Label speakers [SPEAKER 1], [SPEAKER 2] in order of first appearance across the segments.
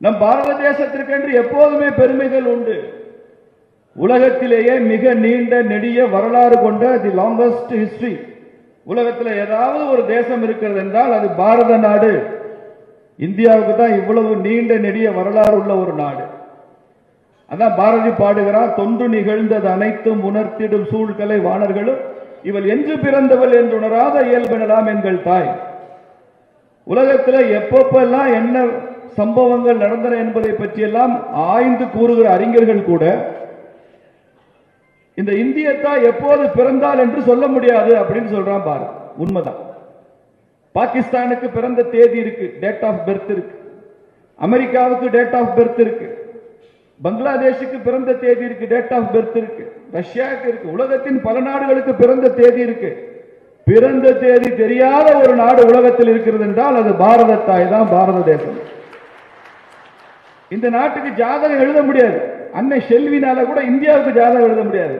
[SPEAKER 1] நம் பாரத தேசத்திற்கென்று எப்போதுமே பெருமைகள் உண்டு. உலகத்திலேயே மிக நீண்ட நெடிய வரலாறு கொண்ட தி லாங்கஸ்ட் ஹிஸ்டரி உலகத்தில் ஏதாவது ஒரு தேசம் இருக்கிறது என்றால் அது பாரத நாடு. இந்தியாவுக்கு தான் இவ்வளவு நீண்ட நெடிய வரலாறு உள்ள ஒரு நாடு. அதான் பாரதி பாடுகிறார் தொன்று நிகழ்ந்தது அனைத்தும் உணர்த்திடும் சூழ்கலை வாணர்களும் இவள் என்று பிறந்தவள் என்று உணராத இயல்பெனலாம் எங்கள் தாய். உலகத்தில் எப்பப்பெல்லாம் என்ன சம்பவங்கள் நடந்தன என்பதை பற்றியெல்லாம் ஆய்ந்து கூறுகிற அறிஞர்கள் கூட இந்த இந்திய தாய் எப்போது பிறந்தால் என்று சொல்ல முடியாது அப்படின்னு சொல்றான் பாரு உண்மைதான். பாகிஸ்தானுக்கு பிறந்த தேதி இருக்கு டேட் ஆஃப் பர்த் இருக்கு. அமெரிக்காவுக்கு டேட் ஆஃப் பர்த் இருக்கு. பங்களாதேஷுக்கு பிறந்த தேதி இருக்கு டேட் ஆஃப் பர்த் இருக்கு. ரஷ்யாவுக்கு இருக்கு உலகத்தின் பல நாடுகளுக்கு பிறந்த தேதி இருக்கு. பிறந்த தேதி தெரியாத ஒரு நாடு உலகத்தில் இருக்கிறது என்றால் அது பாரத தாய் தான் பாரத தேசம். இந்த நாட்டுக்கு ஜாதகம் எழுத முடியாது. அன்னை செல்வினால கூட இந்தியாவுக்கு ஜாதகம் எழுத முடியாது.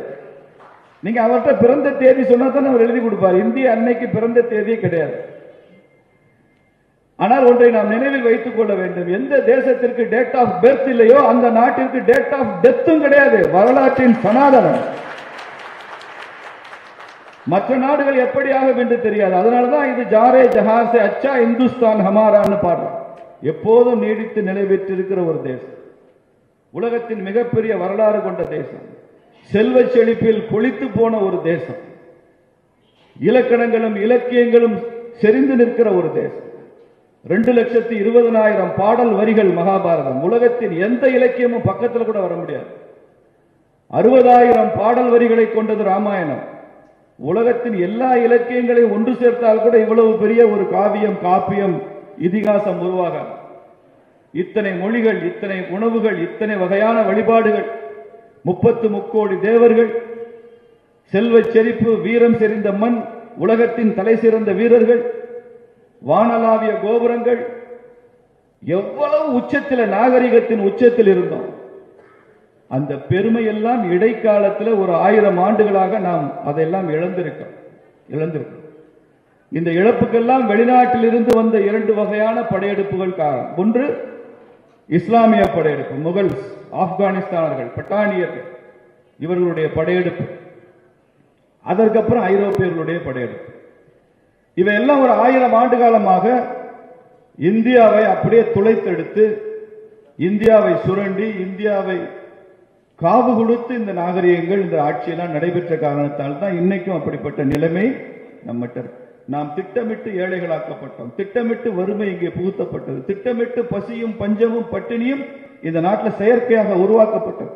[SPEAKER 1] நீங்க அவர்கிட்ட பிறந்த தேதி சொன்னா தான் அவர் எழுதி கொடுப்பார். இந்திய அன்னைக்கு பிறந்த தேதியே கிடையாது. ஆனால் ஒன்றை நாம் நினைவில் வைத்துக் கொள்ள வேண்டும். எந்த தேசத்திற்கு டேட் ஆஃப் பர்த் இல்லையோ அந்த நாட்டிற்கு டேட் ஆஃப் டெத்தும் கிடையாது. வரலாற்றின் சனாதனம். மற்ற நாடுகள் எப்படியாக ஆகும் என்று தெரியாது. அதனாலதான் இது ஜாரே ஜஹாசே அச்சா இந்துஸ்தான் ஹமாரான்னு பாடுறோம். எப்போதும் நீடித்து நிலை பெற்றிருக்கிற ஒரு தேசம். உலகத்தின் மிகப்பெரிய வரலாறு கொண்ட தேசம். செல்வ செழிப்பில் கொளித்து போன ஒரு தேசம். இலக்கணங்களும் இலக்கியங்களும் செறிந்து நிற்கிற ஒரு தேசம். ரெண்டு லட்சத்தி இருபதனாயிரம் பாடல் வரிகள் மகாபாரதம். உலகத்தின் எந்த இலக்கியமும் பக்கத்தில் கூட வர முடியாது. அறுபதாயிரம் பாடல் வரிகளை கொண்டது ராமாயணம். உலகத்தின் எல்லா இலக்கியங்களையும் ஒன்று சேர்த்தால் கூட இவ்வளவு பெரிய ஒரு காவியம் காப்பியம் இதிகாசம் உருவாகாது. இத்தனை மொழிகள் இத்தனை உணவுகள் இத்தனை வகையான வழிபாடுகள் முப்பத்து முக்கோடி தேவர்கள் செல்வ செழிப்பு வீரம் செறிந்த மண் உலகத்தின் தலை சிறந்த வீரர்கள் வானலாவிய கோபுரங்கள் எவ்வளவு உச்சத்தில் நாகரிகத்தின் உச்சத்தில் இருந்தோம். அந்த பெருமையெல்லாம் இடைக்காலத்தில் ஒரு ஆயிரம் ஆண்டுகளாக நாம் அதையெல்லாம் இழந்திருக்கோம் இழந்திருக்கோம். இந்த இழப்புக்கெல்லாம் வெளிநாட்டில் இருந்து வந்த இரண்டு வகையான படையெடுப்புகள் காரணம். ஒன்று இஸ்லாமிய படையெடுப்பு முகல்ஸ் ஆப்கானிஸ்தானர்கள் பட்டானியர்கள் இவர்களுடைய படையெடுப்பு. அதற்கப்புறம் ஐரோப்பியர்களுடைய படையெடுப்பு. இவையெல்லாம் ஒரு ஆயிரம் ஆண்டு காலமாக இந்தியாவை அப்படியே துளைத்தெடுத்து இந்தியாவை சுரண்டி இந்தியாவை காவு கொடுத்து இந்த நாகரிகங்கள் இந்த ஆட்சியெல்லாம் நடைபெற்ற காரணத்தால் தான் இன்னைக்கும் அப்படிப்பட்ட நிலைமை நம்மகிட்ட இருக்கு. நாம் திட்டமிட்டு ஏழைகளாக்கப்பட்டோம். திட்டமிட்டு வறுமை இங்கே புகுத்தப்பட்டது. திட்டமிட்டு பசியும் பஞ்சமும் பட்டினியும் இந்த நாட்டில் செயற்கையாக உருவாக்கப்பட்டது.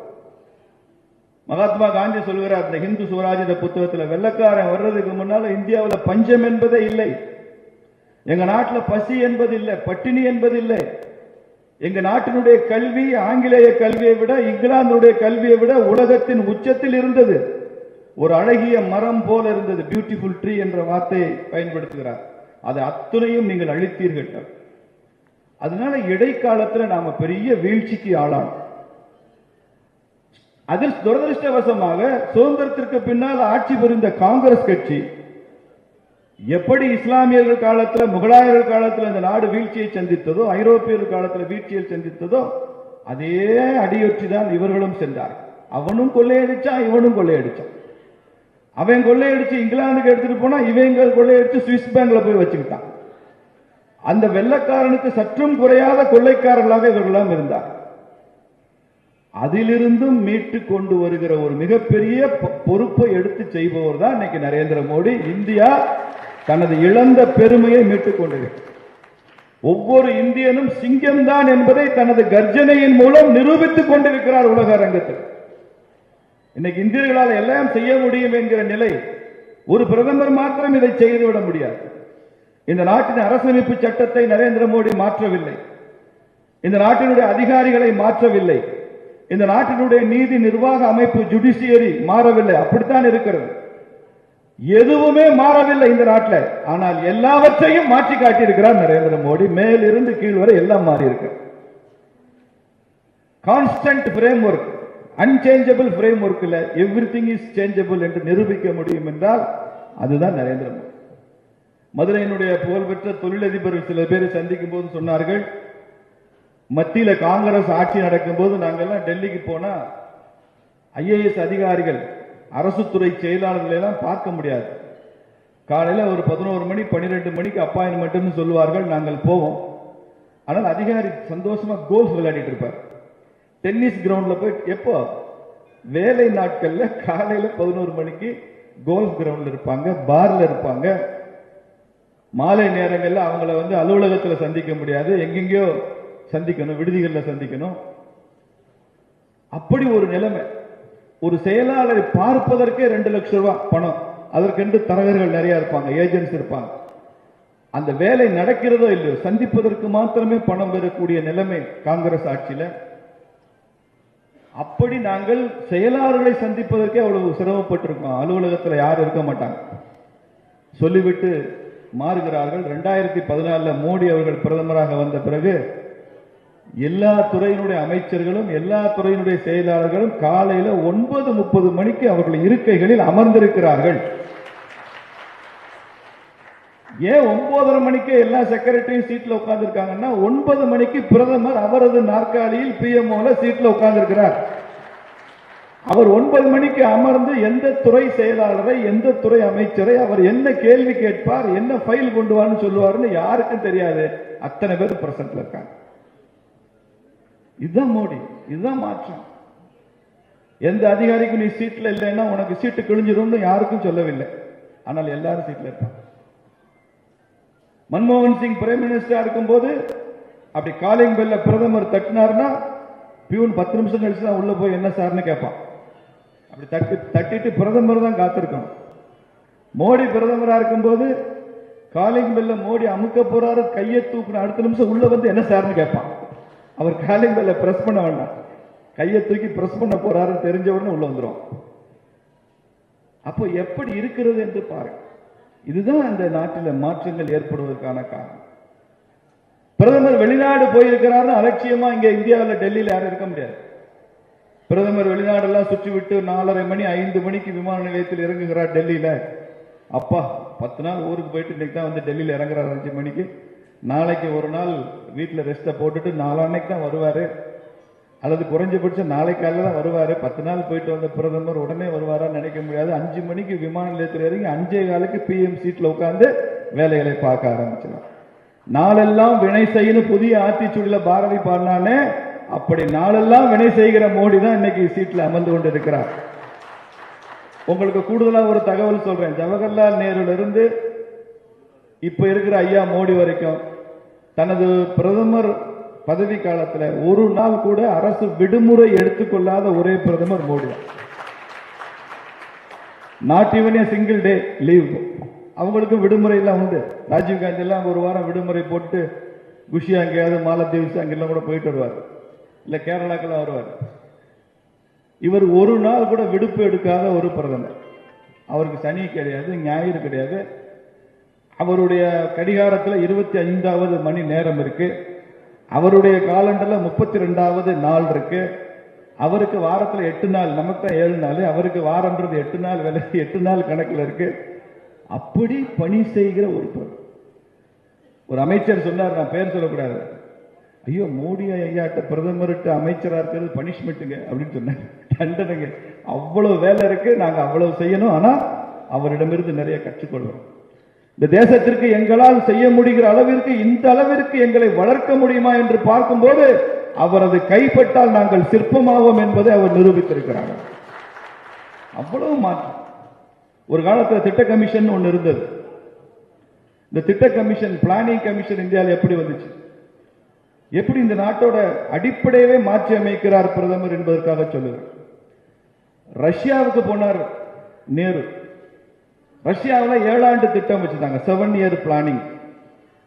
[SPEAKER 1] மகாத்மா காந்தி சொல்கிறார் இந்த ஹிந்து சுவராஜித புத்தகத்தில் வெள்ளக்காரன் வர்றதுக்கு முன்னால இந்தியாவில் பஞ்சம் என்பதே இல்லை. எங்க நாட்டில் பசி என்பது இல்லை பட்டினி என்பது இல்லை. எங்க நாட்டினுடைய கல்வி ஆங்கிலேய கல்வியை விட இங்கிலாந்துடைய கல்வியை விட உலகத்தின் உச்சத்தில் இருந்தது. ஒரு அழகிய மரம் போல இருந்தது. பியூட்டிஃபுல் ட்ரீ என்ற வார்த்தையை பயன்படுத்துகிறார். அதை அத்துணையும் நீங்கள் அழித்தீர்கள். அதனால இடைக்காலத்துல நாம பெரிய வீழ்ச்சிக்கு ஆளானோம். அதில் துரதிருஷ்டவசமாக சுதந்திரத்திற்கு பின்னால் ஆட்சி புரிந்த காங்கிரஸ் கட்சி எப்படி இஸ்லாமியர்கள் காலத்தில் முகலாயர்கள் காலத்தில் இந்த நாடு வீழ்ச்சியை சந்தித்ததோ ஐரோப்பியர்கள் காலத்தில் வீழ்ச்சியை சந்தித்ததோ அதே அடியொற்றி தான் இவர்களும் சென்றார் அவனும் கொள்ளையடிச்சான் இவனும் கொள்ளையடிச்சான். அவன் கொள்ளையடிச்சு இங்கிலாந்துக்கு எடுத்துட்டு போனா இவங்க கொள்ளையடிச்சு சுவிஸ் பேங்க்ல போய் வச்சுக்கிட்டான். அந்த வெள்ளக்காரனுக்கு சற்றும் குறையாத கொள்ளைக்காரர்களாக இவர்களெல்லாம் இருந்தார். அதிலிருந்தும் மீட்டு கொண்டு வருகிற ஒரு மிகப்பெரிய பொ- பொறுப்பை எடுத்து செய்பவர் தான் இன்னைக்கு நரேந்திர மோடி. இந்தியா தனது இழந்த பெருமையை மீட்டுக் கொண்டிருக்கிறது ஒவ்வொரு இந்தியனும் சிங்கம்தான் என்பதை தனது கர்ஜனையின் மூலம் நிரூபித்துக் கொண்டிருக்கிறார் உலக அரங்கத்தில். இன்னைக்கு இந்தியர்களால் எல்லாம் செய்ய முடியும் என்கிற நிலை ஒரு பிரதமர் மாத்திரம் இதை செய்துவிட முடியாது. இந்த நாட்டின் அரசமைப்பு சட்டத்தை நரேந்திர மோடி மாற்றவில்லை. இந்த நாட்டினுடைய அதிகாரிகளை மாற்றவில்லை. இந்த நாட்டினுடைய நீதி நிர்வாக அமைப்பு ஜுடிஷியரி மாறவில்லை. அப்படித்தான் இருக்கிறது. எதுவுமே மாறவில்லை இந்த நாட்டில். ஆனால் எல்லாவற்றையும் மாற்றி காட்டியிருக்கிறார் நரேந்திர மோடி. மேலிருந்து கீழ் வரை எல்லாம் மாறி இருக்கு constant framework unchangeable frame ஒர்க்கில் எவ்ரி திங் இஸ் சேஞ்சபிள் என்று நிரூபிக்க முடியும் என்றால் அதுதான் நரேந்திர மோடி. மதுரையினுடைய புகழ்பெற்ற தொழிலதிபர்கள் சில பேரை சந்திக்கும் போது சொன்னார்கள் மத்தியில் காங்கிரஸ் ஆட்சி நடக்கும்போது நாங்கள்லாம் டெல்லிக்கு போனால் ஐஏஎஸ் அதிகாரிகள் அரசு துறை செயலாளர்களை எல்லாம் பார்க்க முடியாது. காலையில் ஒரு பதினோரு மணி பன்னிரெண்டு மணிக்கு அப்பாயின்மெண்ட்னு சொல்லுவார்கள் நாங்கள் போவோம். ஆனால் அதிகாரி சந்தோஷமாக கோல்ஃப் விளையாடிட்டு இருப்பார். டென்னிஸ் கிரவுண்டில் போய் எப்போ? வேலை நாட்களில் காலையில் பதினோரு மணிக்கு கோல்ஃப் கிரவுண்டில் இருப்பாங்க பார்ல இருப்பாங்க. மாலை நேரங்களில் அவங்கள வந்து அலுவலகத்தில் சந்திக்க முடியாது எங்கெங்கேயோ சந்திக்கணும் விடுதிகளில் சந்திக்கணும். அப்படி ஒரு நிலைமை. ஒரு செயலாளரை பார்ப்பதற்கே ரெண்டு லட்சம் ரூபாய் பணம். அதற்கென்று தரகர்கள் நிறைய இருப்பாங்க ஏஜென்ட்ஸ் இருப்பாங்க. அந்த வேலை நடக்கிறதோ இல்லையோ சந்திப்பதற்கு மாத்திரமே பணம் பெறக்கூடிய நிலைமை காங்கிரஸ் ஆட்சியில். அப்படி நாங்கள் செயலாளர்களை சந்திப்பதற்கே அவ்வளவு சிரமப்பட்டிருக்கோம். அலுவலகத்தில் யாரும் இருக்க மாட்டாங்க. சொல்லிவிட்டு மாறுகிறார்கள். ரெண்டாயிரத்தி பதினாலில் மோடி அவர்கள் பிரதமராக வந்த பிறகு எல்லா துறையினுடைய அமைச்சர்களும் எல்லா துறையினுடைய செயலாளர்களும் காலையில் ஒன்பது முப்பது மணிக்கு அவர்கள் இருக்கைகளில் அமர்ந்திருக்கிறார்கள். ஏன் ஒன்பதரை மணிக்கு எல்லா செக்ரட்டரியும் சீட்ல உட்காந்துருக்காங்கன்னா ஒன்பது மணிக்கு பிரதமர் அவரது நாற்காலியில் பிஎம்ஓல சீட்ல உட்கார்ந்திருக்கிறார். அவர் ஒன்பது மணிக்கு அமர்ந்து எந்த துறை செயலாளரை எந்த துறை அமைச்சரை அவர் என்ன கேள்வி கேட்பார் என்ன ஃபைல் கொண்டு வான்னு சொல்லுவாருன்னு யாருக்கும் தெரியாது. அத்தனை பேர் பிரசன்ட்ல இருக்காங்க. இதுதான் மோடி இதுதான் மாற்றம். எந்த அதிகாரிக்கும் நீ சீட்ல இல்லைன்னா உனக்கு சீட்டு கிழிஞ்சிரும்னு யாருக்கும் சொல்லவில்லை. ஆனால் எல்லாரும் சீட்ல இருப்பாங்க. மன்மோகன் சிங் பிரைம் மினிஸ்டரா இருக்கும்போது அப்படி காலிங் பெல்ல பிரதமர் தட்டினார்னா பியூன் பத்து நிமிஷம் கழிச்சு தான் உள்ள போய் என்ன சார்னு கேட்பான். அப்படி தட்டி தட்டிட்டு பிரதமர் தான் காத்திருக்கணும். மோடி பிரதமரா இருக்கும்போது காலிங் பெல்ல மோடி அமுக்க போறாரு கையை தூக்குன அடுத்த நிமிஷம் உள்ள வந்து என்ன சார்னு கேட்பான். அவர் காலிங் பெல்ல பிரஸ் பண்ண வேண்டாம். கையை தூக்கி பிரஸ் பண்ண போறாருன்னு தெரிஞ்ச உடனே உள்ள வந்துரும். அப்போ எப்படி இருக்கிறது என்று பாருங்க. இதுதான் அந்த நாட்டில் மாற்றங்கள் ஏற்படுவதற்கான காரணம். பிரதமர் வெளிநாடு போயிருக்கிறாருன்னு அலட்சியமா இங்க இந்தியாவில் டெல்லியில் யாரும் இருக்க முடியாது. பிரதமர் வெளிநாடெல்லாம் சுற்றி விட்டு நாலரை மணி ஐந்து மணிக்கு விமான நிலையத்தில் இறங்குகிறார் டெல்லியில. அப்பா பத்து நாள் ஊருக்கு போயிட்டு இன்னைக்கு தான் வந்து டெல்லியில் இறங்குறாரு அஞ்சு மணிக்கு. நாளைக்கு ஒரு நாள் வீட்டில் ரெஸ்ட்டை போட்டுட்டு நாளான்னைக்கு தான் வருவாரு. அல்லது குறைஞ்சபட்சம் நாளை காலையில் தான் வருவாரு. பத்து நாள் போயிட்டு வந்த பிரதமர் உடனே வருவாரான்னு நினைக்க முடியாது. அஞ்சு மணிக்கு விமான நிலையத்தில் இறங்கி அஞ்சே காலுக்கு பிஎம் சீட்ல உட்காந்து வேலைகளை பார்க்க ஆரம்பிச்சிடலாம் நாளெல்லாம் வினை செய்யணும். புதிய ஆத்திச்சூடியில் பாரதி பாடினானே அப்படி நாளெல்லாம் வினை செய்கிற மோடி தான் இன்னைக்கு சீட்ல அமர்ந்து கொண்டு இருக்கிறார் உங்களுக்கு கூடுதலா ஒரு தகவல் சொல்றேன். ஜவஹர்லால் நேருல இருந்து இப்ப இருக்கிற ஐயா மோடி வரைக்கும் தனது பிரதமர் பதவி காலத்துல ஒரு நாள் கூட அரசு விடுமுறை எடுத்துக்கொள்ளாத ஒரே பிரதமர் Modi. Not even a single day leave அவங்களுக்கும் விடுமுறை எல்லாம் உண்டு. ராஜீவ் காந்தி எல்லாம் ஒரு வாரம் விடுமுறை போட்டு குஷி அங்கேயாவது மாலத்தீவ்ஸ் அங்கெல்லாம் கூட போயிட்டு வருவார். இல்லை கேரளாக்கெல்லாம் வருவார். இவர் ஒரு நாள் கூட விடுப்பு எடுக்காத ஒரு பிரதமர். அவருக்கு சனி கிடையாது ஞாயிறு கிடையாது. அவருடைய கடிகாரத்துல இருபத்தி ஐந்தாவது மணி நேரம் இருக்கு. அவருடைய காலண்டர்ல முப்பத்தி ரெண்டாவது நாள் இருக்கு. அவருக்கு வாரத்துல எட்டு நாள் நமக்கு தான் ஏழு நாள். அவருக்கு வாரம்ன்றது எட்டு நாள் வேலை எட்டு நாள் கணக்குல இருக்கு. அப்படி பணி செய்கிற ஒரு ஒரு அமைச்சர் சொன்னார் நான் பேர் சொல்லக்கூடாது. ஐயோ மோடி ஐயாட்ட பிரதமர்கிட்ட அமைச்சரா இருக்கிறது பனிஷ்மெண்ட்டுங்க அப்படின்னு சொன்னாங்க தண்டனைங்க. அவ்வளவு வேலை இருக்கு நாங்க அவ்வளவு செய்யணும். ஆனா அவரிடமிருந்து நிறைய கற்றுக்கொள்வோம் இந்த தேசத்திற்கு எங்களால் செய்ய முடிகிற அளவிற்கு இந்த அளவிற்கு எங்களை வளர்க்க முடியுமா என்று பார்க்கும்போது அவரது கைப்பட்டால் நாங்கள் சிற்பமாவோம் என்பதை அவர் நிரூபித்திருக்கிறார். அவ்வளவு மாற்றம். ஒரு காலத்தில் திட்ட கமிஷன் ஒன்று இருந்தது. இந்த திட்ட கமிஷன் பிளானிங் கமிஷன் இந்தியாவில் எப்படி வந்துச்சு? எப்படி இந்த நாட்டோட அடிப்படையவே மாற்றி அமைக்கிறார் பிரதமர் என்பதற்காக சொல்லுகிறார் ரஷ்யாவுக்கு போனார் நேரு. ரஷ்யாவில் ஏழாண்டு திட்டம் வச்சிருந்தாங்க. செவன் இயர் பிளானிங்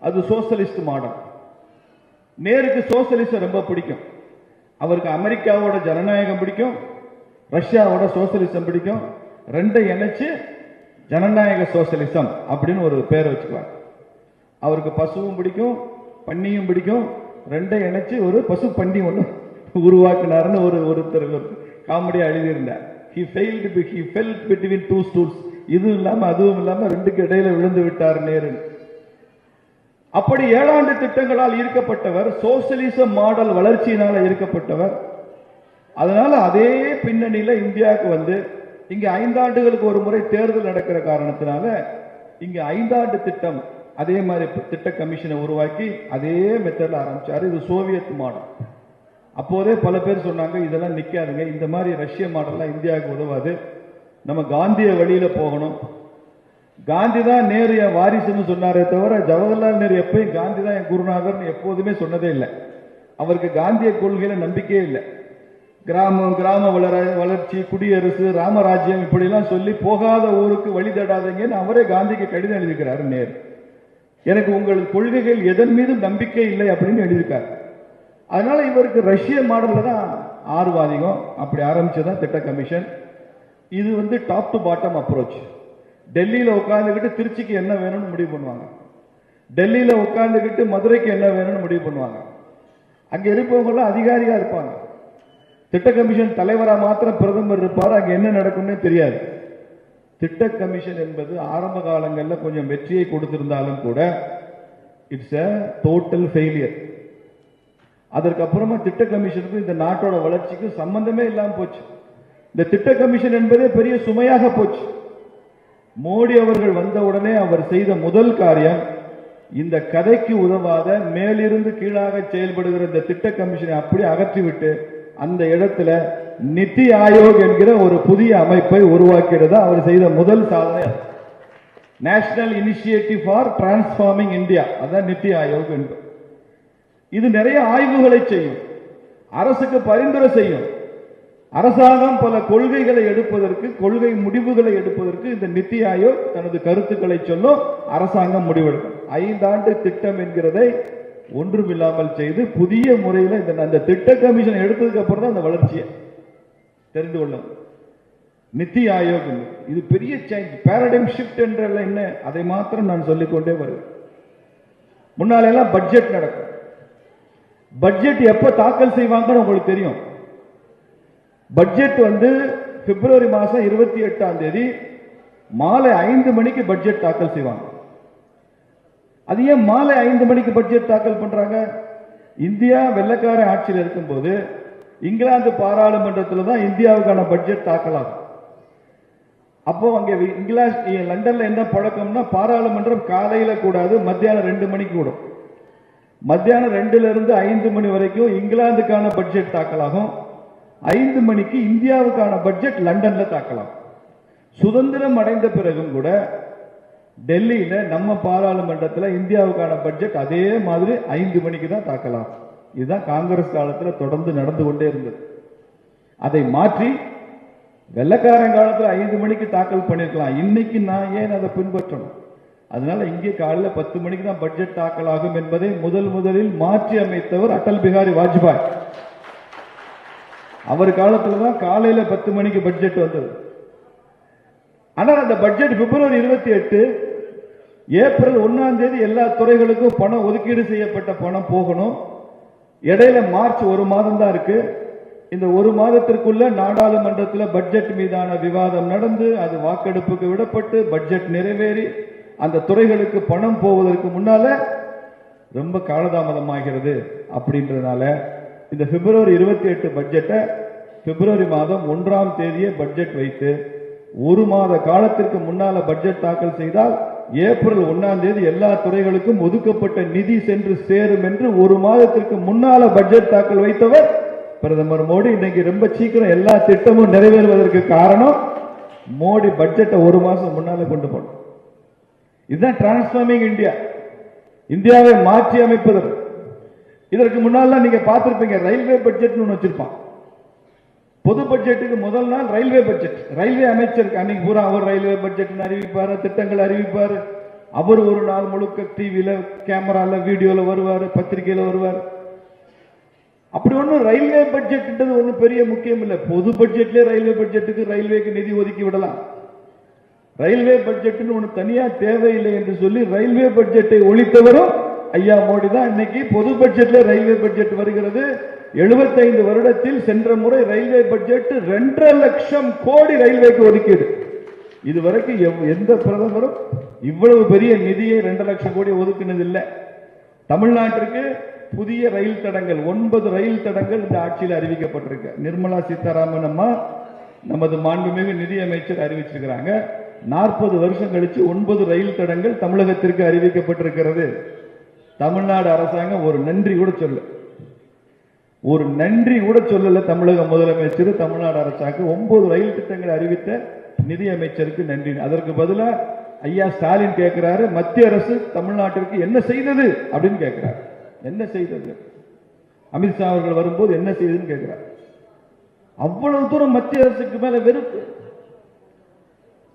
[SPEAKER 1] அது சோசலிஸ்ட் மாடல் நேருக்கு சோசலிசம் ரொம்ப பிடிக்கும். அவருக்கு அமெரிக்காவோட ஜனநாயகம் பிடிக்கும். ரஷ்யாவோட சோசலிசம் பிடிக்கும். ரெண்டை இணைச்சு ஜனநாயக சோசலிசம் அப்படின்னு ஒரு பேர் வச்சுக்குவாங்க. அவருக்கு பசுவும் பிடிக்கும் பன்னியும் பிடிக்கும். ரெண்டை இணைச்சு ஒரு பசு பன்னி ஒன்று உருவாக்குனாருன்னு ஒரு ஒருத்தர் காமெடியாக எழுதியிருந்தார். He failed he fell between two stools இதுவும் இல்லாம அதுவும் இல்லாம ரெண்டுக்கு இடையில விழுந்து விட்டார் நேரு. அப்படி ஏழாண்டு திட்டங்களால் ஈர்க்கப்பட்டவர் சோசியலிச மாடல் வளர்ச்சியினால ஈர்க்கப்பட்டவர். அதனால அதே பின்னணியில இந்தியாவுக்கு வந்து இங்க ஐந்தாண்டுகளுக்கு ஒரு முறை தேர்தல் நடக்கிற காரணத்தினால இங்க ஐந்தாண்டு திட்டம் அதே மாதிரி திட்ட கமிஷனை உருவாக்கி அதே மெத்தட்ல ஆரம்பிச்சாரு. இது சோவியத் மாடல். அப்போதே பல பேர் சொன்னாங்க இதெல்லாம் நிக்காதுங்க. இந்த மாதிரி ரஷ்ய மாடல்லாம் இந்தியாவுக்கு உதவாது. நம்ம காந்திய வழியில போகணும். காந்தி தான் நேரு என் வாரிசுன்னு சொன்னாரே தவிர ஜவஹர்லால் நேரு எப்பயும் காந்தி தான் என் குருநாதர்னு எப்போதுமே சொன்னதே இல்லை. அவருக்கு காந்திய கொள்கையில நம்பிக்கையே இல்லை. கிராமம் கிராம வளர வளர்ச்சி குடியரசு ராமராஜ்யம் இப்படிலாம் சொல்லி போகாத ஊருக்கு வழி தேடாதீங்கன்னு அவரே காந்திக்கு கடிதம் எழுதியிருக்கிறாரு நேரு. எனக்கு உங்கள் கொள்கைகள் எதன் மீதும் நம்பிக்கை இல்லை அப்படின்னு எழுதியிருக்காரு. அதனால இவருக்கு ரஷ்ய மாடல்ல தான் ஆர்வாதிகம் அப்படி ஆரம்பிச்சதான் திட்ட கமிஷன். இது வந்து டாப் டு பாட்டம் அப்ரோச் டெல்லியில் உட்காந்துக்கிட்டு திருச்சிக்கு என்ன வேணும்னு முடிவு பண்ணுவாங்க. டெல்லியில் உட்காந்துக்கிட்டு மதுரைக்கு என்ன வேணும்னு முடிவு பண்ணுவாங்க. அங்கே இருப்பவங்களாம் அதிகாரியாக இருப்பாங்க. திட்ட கமிஷன் தலைவராக மாத்திரம் பிரதமர் இருப்பார். அங்கே என்ன நடக்கும்னே தெரியாது. திட்ட கமிஷன் என்பது ஆரம்ப காலங்களில் கொஞ்சம் வெற்றியை கொடுத்திருந்தாலும் கூட இட்ஸ் அ டோட்டல் ஃபெயிலியர் அதற்கப்புறமா திட்ட கமிஷனுக்கும் இந்த நாட்டோட வளர்ச்சிக்கும் சம்பந்தமே இல்லாமல் போச்சு. இந்த திட்ட கமிஷன் என்பதே பெரிய சுமையாக போச்சு. மோடி அவர்கள் வந்தவுடனே அவர் செய்த முதல் காரியம் இந்த கதைக்கு உதவாத மேலிருந்து கீழாக செயல்படுகிற இந்த திட்ட கமிஷனை அப்படி அகற்றிவிட்டு அந்த இடத்துல நித்தி ஆயோக் என்கிற ஒரு புதிய அமைப்பை உருவாக்கிறது அவர் செய்த முதல் சாதனை national initiative for transforming India அதான் நித்தி ஆயோக் என்பது. இது நிறைய ஆய்வுகளை செய்யும். அரசுக்கு பரிந்துரை செய்யும். அரசாங்கம் பல கொள்கைகளை எடுப்பதற்கு கொள்கை முடிவுகளை எடுப்பதற்கு இந்த நித்தி ஆயோக் தனது கருத்துக்களை சொல்லும் அரசாங்கம் முடிவெடுக்கும். ஐந்தாண்டு திட்டம் என்கிறதை ஒன்றுமில்லாமல் செய்து புதிய முறையில் இந்த அந்த திட்ட கமிஷன் எடுத்ததுக்கு அப்புறம் தான் அந்த வளர்ச்சியை தெரிந்து கொள்ளும் நித்தி ஆயோக் இது பெரிய சேஞ்ச் பேரடைம் ஷிஃப்ட் என்ற என்ன? அதை மாத்திரம் நான் சொல்லிக்கொண்டே வருவேன் முன்னாலெல்லாம் பட்ஜெட் நடக்கும். பட்ஜெட் எப்போ தாக்கல் செய்வாங்கன்னு உங்களுக்கு தெரியும். பட்ஜெட் வந்து பிப்ரவரி மாதம் இருபத்தி எட்டாம் தேதி மாலை ஐந்து மணிக்கு பட்ஜெட் தாக்கல் செய்வாங்க. அது ஏன் மாலை ஐந்து மணிக்கு பட்ஜெட் தாக்கல் பண்ணுறாங்க இந்தியா வெள்ளக்கார ஆட்சியில் இருக்கும்போது இங்கிலாந்து பாராளுமன்றத்தில் தான் இந்தியாவுக்கான பட்ஜெட் தாக்கல் ஆகும் அப்போ அங்கே இங்கிலாந்து லண்டனில் என்ன பழக்கம்னா பாராளுமன்றம் காலையில் கூடாது மத்தியானம் ரெண்டு மணிக்கு கூடும். மத்தியானம் ரெண்டுலேருந்து ஐந்து மணி வரைக்கும் இங்கிலாந்துக்கான பட்ஜெட் தாக்கலாகும். ஐந்து மணிக்கு இந்தியாவுக்கான பட்ஜெட் லண்டன்ல தாக்கலாம். சுதந்திரம் அடைந்த பிறகும் கூட டெல்லியில நம்ம பாராளுமன்றத்தில் இந்தியாவுக்கான பட்ஜெட் அதே மாதிரி ஐந்து மணிக்கு தான் தாக்கலாம். இதுதான் காங்கிரஸ் காலத்தில் தொடர்ந்து நடந்து கொண்டே இருந்தது. அதை மாற்றி வெள்ளக்காரன் காலத்தில் ஐந்து மணிக்கு தாக்கல் பண்ணியிருக்கலாம் இன்னைக்கு நான் ஏன் அதை பின்பற்றணும்? அதனால இங்கே காலையில் பத்து மணிக்கு தான் பட்ஜெட் தாக்கல் ஆகும் என்பதை முதல் முதலில் மாற்றி அமைத்தவர் அடல் பிகாரி வாஜ்பாய். அவர் காலத்துல தான் காலையில பத்து மணிக்கு பட்ஜெட் வந்தது. ஆனால் அந்த பட்ஜெட் பிப்ரவரி இருபத்தி எட்டு ஏப்ரல் ஒன்னாம் தேதி எல்லா துறைகளுக்கும் பணம் ஒதுக்கீடு செய்யப்பட்ட பணம் போகணும். இடையில மார்ச் ஒரு மாதம் தான் இருக்கு. இந்த ஒரு மாதத்திற்குள்ள நாடாளுமன்றத்தில் பட்ஜெட் மீதான விவாதம் நடந்து அது வாக்கெடுப்புக்கு விடப்பட்டு பட்ஜெட் நிறைவேறி அந்த துறைகளுக்கு பணம் போவதற்கு முன்னால ரொம்ப காலதாமதமாகிறது அப்படின்றதுனால இந்த பிப்ரவரி இருபத்தி எட்டு பட்ஜெட்டை பிப்ரவரி மாதம் ஒன்றாம் தேதியே பட்ஜெட் வைத்து ஒரு மாத காலத்திற்கு முன்னால பட்ஜெட் தாக்கல் செய்தால் ஏப்ரல் ஒன்னாம் தேதி எல்லா துறைகளுக்கும் ஒதுக்கப்பட்ட நிதி சென்று சேரும் என்று ஒரு மாதத்திற்கு முன்னால பட்ஜெட் தாக்கல் வைத்தவர் பிரதமர் மோடி. இன்னைக்கு ரொம்ப சீக்கிரம் எல்லா திட்டமும் நிறைவேறுவதற்கு காரணம் மோடி பட்ஜெட்டை ஒரு மாசம் முன்னால கொண்டு போனோம் இதுதான் டிரான்ஸ்பார்மிங் இந்தியா இந்தியாவை மாற்றி அமைப்பதற்கு இதற்கு முன்னால நீங்க பார்த்திருப்பீங்க ரயில்வே பட்ஜெட்னு ஒன்று வச்சிருப்பான். பொது பட்ஜெட்டுக்கு முதல் நாள் ரயில்வே பட்ஜெட். ரயில்வே அமைச்சருக்கு அன்னைக்கு பூரா அவர் ரயில்வே பட்ஜெட் அறிவிப்பாரு திட்டங்கள் அறிவிப்பார். அவர் ஒரு நாள் முழுக்க டிவியில கேமரால வீடியோல வருவார் பத்திரிகையில வருவார். அப்படி ஒன்றும் ரயில்வே பட்ஜெட்ன்றது ஒன்றும் பெரிய முக்கியம் இல்லை. பொது பட்ஜெட்லேயே ரயில்வே பட்ஜெட்டுக்கு ரயில்வேக்கு நிதி ஒதுக்கி விடலாம். ரயில்வே பட்ஜெட்டுன்னு ஒன்று தனியாக தேவையில்லை என்று சொல்லி ரயில்வே பட்ஜெட்டை ஒழித்தவரும் ஐயா மோடி தான் இன்னைக்கு பொது பட்ஜெட்ல ரயில்வே பட்ஜெட் வருகிறது. 75 வருடத்தில் சென்ற முறை ரயில்வே பட்ஜெட் ரெண்டரை லட்சம் கோடி ரயில்வேக்கு ஒதுக்கீடு. இதுவரைக்கும் எவ்- எந்த பிரதமரும் இவ்வளவு பெரிய நிதியை ரெண்டு லட்சம் கோடி ஒதுக்கினது இல்லை தமிழ்நாட்டிற்கு புதிய ரயில் தடங்கள் ஒன்பது ரயில் தடங்கள் இந்த ஆட்சியில் அறிவிக்கப்பட்டிருக்கு. நிர்மலா சீதாராமன் அம்மா நமது மாண்புமிகு நிதியமைச்சர் அறிவிச்சிருக்கிறாங்க. நாற்பது வருஷம் கழிச்சு ஒன்பது ரயில் தடங்கள் தமிழகத்திற்கு அறிவிக்கப்பட்டிருக்கிறது. தமிழ்நாடு அரசாங்கம் ஒரு நன்றி கூட சொல்ல ஒரு நன்றி கூட சொல்லல தமிழக முதலமைச்சர் தமிழ்நாடு அரசாங்கம். ஒன்பது ரயில் திட்டங்களை அறிவித்த நிதியமைச்சருக்கு நன்றி. அதற்கு பதிலா ஐயா ஸ்டாலின் கேட்கிறாரு மத்திய அரசு தமிழ்நாட்டிற்கு என்ன செய்தது அப்படின்னு கேட்கிறார் என்ன செய்தது? அமித்ஷா அவர்கள் வரும்போது என்ன செய்ததுன்னு கேட்கிறார் அவ்வளவு தூரம் மத்திய அரசுக்கு மேல வெறுப்பு.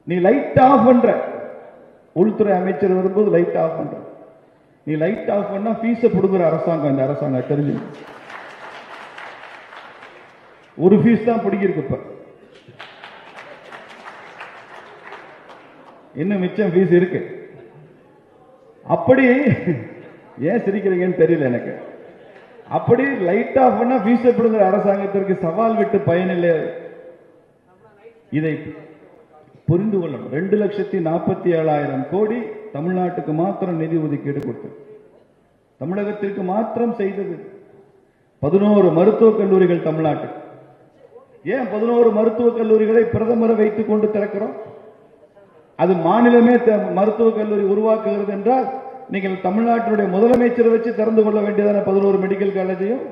[SPEAKER 1] நீ லைட் ஆஃப் பண்ற. உள்துறை அமைச்சர் வரும்போது லைட் ஆஃப் பண்ற. நீ லைட் ஆஃப் பண்ணா ஃபீஸ கொடுக்குற அரசாங்கம் இந்த அரசாங்கம் தெரிஞ்சு. ஒரு ஃபீஸ் தான் பிடிக்கிருக்கு இப்ப. இன்னும் மிச்சம் ஃபீஸ் இருக்கு. அப்படி ஏன் சிரிக்கிறீங்கன்னு தெரியல எனக்கு. அப்படி லைட் ஆஃப் பண்ணா ஃபீஸ் பிடுங்குற அரசாங்கத்திற்கு சவால் விட்டு பயனில்லை. இதை புரிந்து கொள்ளணும். ரெண்டு லட்சத்தி நாற்பத்தி ஏழாயிரம் கோடி தமிழ்நாட்டுக்கு மாத்திரம் நிதி ஒதுக்கீடு கொடுத்தது. தமிழகத்திற்கு மாத்திரம் செய்தது பதினோரு மருத்துவக் கல்லூரிகள் தமிழ்நாட்டுக்கு ஏன் பதினோரு மருத்துவக் கல்லூரிகளை பிரதமரை வைத்துக் கொண்டு திறக்கிறோம்? அது மாநிலமே மருத்துவக் கல்லூரி உருவாக்குகிறது என்றால் நீங்கள் தமிழ்நாட்டினுடைய முதலமைச்சரை வச்சு திறந்து கொள்ள வேண்டியதான பதினோரு மெடிக்கல் காலேஜையும்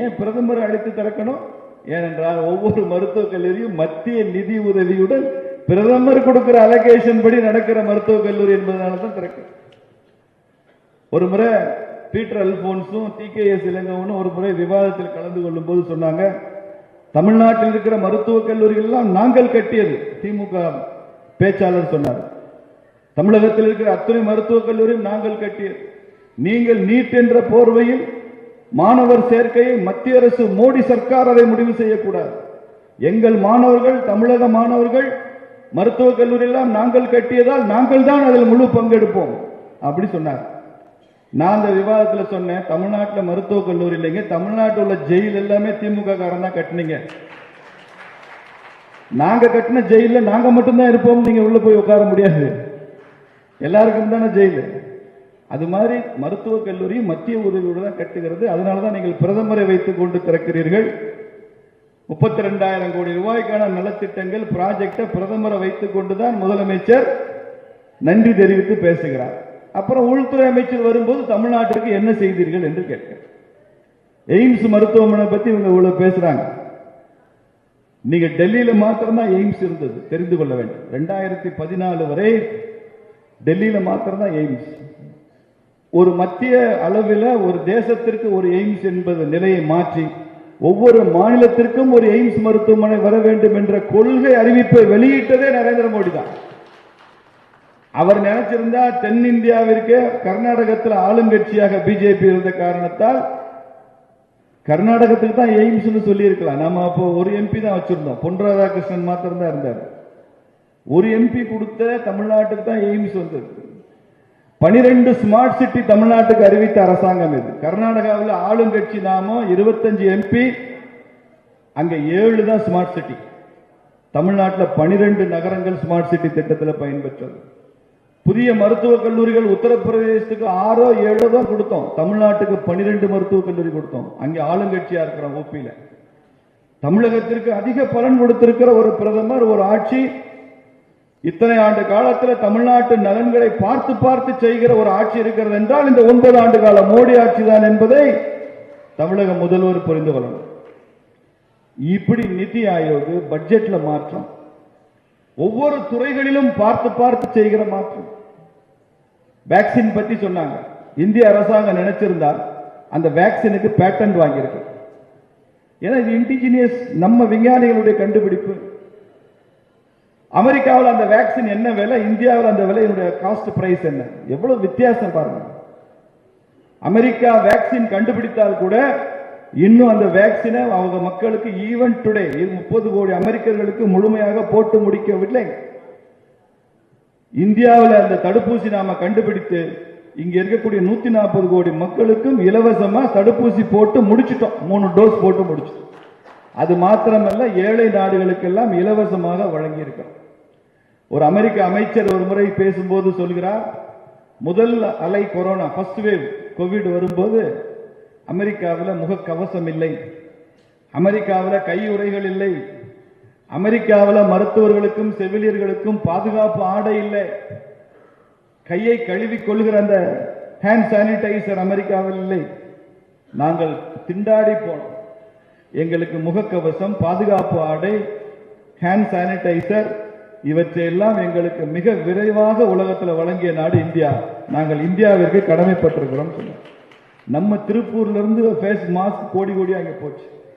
[SPEAKER 1] ஏன் பிரதமரை அழைத்து திறக்கணும்? ஏனென்றால் ஒவ்வொரு மருத்துவக் கல்லூரியும் மத்திய நிதி உதவியுடன் பிரதமர் கொடுக்கிற அலகேஷன் படி நடக்கிற மருத்துவக் கல்லூரி என்பதனால தான் திறக்கும் ஒரு முறை பீட்டர் அல்போன்ஸும் டி கே எஸ் இளங்கவனும் ஒரு முறை விவாதத்தில் கலந்து கொள்ளும் போது சொன்னாங்க தமிழ்நாட்டில் இருக்கிற மருத்துவக் கல்லூரிகள் எல்லாம் நாங்கள் கட்டியது திமுக பேச்சாளர் சொன்னார். தமிழகத்தில் இருக்கிற அத்தனை மருத்துவக் கல்லூரியும் நாங்கள் கட்டியது. நீங்கள் நீட் என்ற போர்வையில் மாணவர் சேர்க்கையை மத்திய அரசு மோடி சர்க்கார் அதை முடிவு செய்யக்கூடாது. எங்கள் மாணவர்கள் தமிழக மாணவர்கள் மருத்துவக் கல்லூரி எல்லாம் நாங்கள் கட்டியதால் நாங்கள் தான் அதில் முழு பங்கெடுப்போம். அப்படி சொன்னார். நான் அந்த விவாதத்தில் சொன்னேன் தமிழ்நாட்டில் மருத்துவக் கல்லூரி இல்லைங்க தமிழ்நாட்டில் உள்ள ஜெயில் எல்லாமே திமுக காரன் தான் கட்டினீங்க. நாங்க கட்டின ஜெயில நாங்க மட்டும்தான் இருப்போம் நீங்க உள்ள போய் உட்கார முடியாது. எல்லாருக்கும் தானே ஜெயிலு. அது மாதிரி மருத்துவக் கல்லூரி மத்திய உதவியோடு தான் கட்டுகிறது. அதனால தான் நீங்கள் பிரதமரை வைத்துக் கொண்டு திறக்கிறீர்கள். முப்பத்தி ரெண்டாயிரம் கோடி ரூபாய்க்கான நலத்திட்டங்கள் ப்ராஜெக்டை பிரதமரை வைத்துக் கொண்டுதான் முதலமைச்சர் நன்றி தெரிவித்து பேசுகிறார். அப்புறம் உள்துறை அமைச்சர் வரும்போது தமிழ்நாட்டிற்கு என்ன செய்தீர்கள் என்று கேட்கிறார் எய்ம்ஸ் மருத்துவமனை பத்தி இவங்க இவ்வளவு பேசுறாங்க. நீங்க டெல்லியில மாத்திரம்தான் எய்ம்ஸ் இருந்தது தெரிந்து கொள்ள வேண்டும். ரெண்டாயிரத்தி பதினாலு வரை டெல்லியில மாத்திரம்தான் எய்ம்ஸ். ஒரு மத்திய அளவில் ஒரு தேசத்திற்கு ஒரு எய்ம்ஸ் என்பது நிலையை மாற்றி ஒவ்வொரு மாநிலத்திற்கும் ஒரு எய்ம்ஸ் மருத்துவமனை வர வேண்டும் என்ற கொள்கை அறிவிப்பை வெளியிட்டதே நரேந்திர மோடி தான். அவர் நினைச்சிருந்தா தென்னிந்தியாவிற்கு கர்நாடகத்தில் ஆளுங்கட்சியாக பிஜேபி இருந்த காரணத்தால் கர்நாடகத்துக்கு தான் எய்ம்ஸ்னு சொல்லி இருக்கலாம் நம்ம அப்போ ஒரு எம்பி தான் வச்சிருந்தோம். பொன் ராதாகிருஷ்ணன் மாத்திரம் தான் இருந்தார். ஒரு எம்பி கொடுத்த தமிழ்நாட்டுக்கு தான் எய்ம்ஸ் வந்தது. பனிரெண்டு ஸ்மார்ட் சிட்டி தமிழ்நாட்டுக்கு அறிவித்த அரசாங்கம் இது. கர்நாடகாவில் ஆளுங்கட்சி நாமோ இருபத்தஞ்சு எம்பி அங்கே ஏழு தான் ஸ்மார்ட் சிட்டி தமிழ்நாட்டில் பனிரெண்டு நகரங்கள் ஸ்மார்ட் சிட்டி திட்டத்தில் பயன்பெற்றது. புதிய மருத்துவக் கல்லூரிகள் உத்தரப்பிரதேசத்துக்கு ஆறோ ஏழோ தான் கொடுத்தோம். தமிழ்நாட்டுக்கு பனிரெண்டு மருத்துவக் கல்லூரி கொடுத்தோம். அங்கே ஆளுங்கட்சியாக இருக்கிறோம் ஓபியில் தமிழகத்திற்கு அதிக பலன் கொடுத்திருக்கிற ஒரு பிரதமர் ஒரு ஆட்சி இத்தனை ஆண்டு காலத்தில் தமிழ்நாட்டு நலன்களை பார்த்து பார்த்து செய்கிற ஒரு ஆட்சி இருக்கிறது என்றால் இந்த ஒன்பது ஆண்டு கால மோடி ஆட்சி தான் என்பதை தமிழக முதல்வர் புரிந்து கொள்ளணும். இப்படி நிதி ஆயோக் பட்ஜெட்ல மாற்றம் ஒவ்வொரு துறைகளிலும் பார்த்து பார்த்து செய்கிற மாற்றம். வேக்சின் பத்தி சொன்னாங்க. இந்திய அரசாங்கம் நினைச்சிருந்தால் அந்த வேக்சினுக்கு பேட்டன்ட் வாங்கியிருக்கு. ஏன்னா இது இண்டிஜினியஸ் நம்ம விஞ்ஞானிகளுடைய கண்டுபிடிப்பு. அமெரிக்காவில் அந்த வேக்சின் என்ன விலை இந்தியாவில் அந்த விலையினுடைய காஸ்ட் பிரைஸ் என்ன? எவ்வளவு வித்தியாசம் பாருங்க. அமெரிக்கா வேக்சின் கண்டுபிடித்தால் கூட இன்னும் அந்த வேக்சினை அவங்க மக்களுக்கு ஈவன் டுடே முப்பது கோடி அமெரிக்கர்களுக்கு முழுமையாக போட்டு முடிக்கவில்லை. இந்தியாவில் அந்த தடுப்பூசி நாம கண்டுபிடித்து இங்க இருக்கக்கூடிய நூத்தி நாற்பது கோடி மக்களுக்கும் இலவசமா தடுப்பூசி போட்டு முடிச்சிட்டோம். மூணு டோஸ் போட்டு முடிச்சிட்டோம். அது மாத்திரமல்ல ஏழை நாடுகளுக்கெல்லாம் இலவசமாக வழங்கியிருக்கிறோம். ஒரு அமெரிக்க அமைச்சர் ஒரு முறை பேசும்போது சொல்கிறார் முதல் அலை கொரோனா ஃபர்ஸ்ட் வேவ் கோவிட் வரும்போது அமெரிக்காவில் முகக்கவசம் இல்லை. அமெரிக்காவில் கையுறைகள் இல்லை. அமெரிக்காவில் மருத்துவர்களுக்கும் செவிலியர்களுக்கும் பாதுகாப்பு ஆடை இல்லை. கையை கழுவிக் கொள்கிற அந்த ஹேண்ட் சானிடைசர் அமெரிக்காவில் இல்லை. நாங்கள் திண்டாடி போனோம். எங்களுக்கு முகக்கவசம் பாதுகாப்பு ஆடை ஹேண்ட் சானிடைசர் இவற்றையெல்லாம் எங்களுக்கு மிக விரைவாக உலகத்தில் வழங்கிய நாடு இந்தியா. நாங்கள் இந்தியாவிற்கு கடமைப்பட்டிருக்கிறோம் சொன்னோம் நம்ம திருப்பூர்லேருந்து ஃபேஸ் மாஸ்க் கோடி கோடியாக அங்கே போச்சு.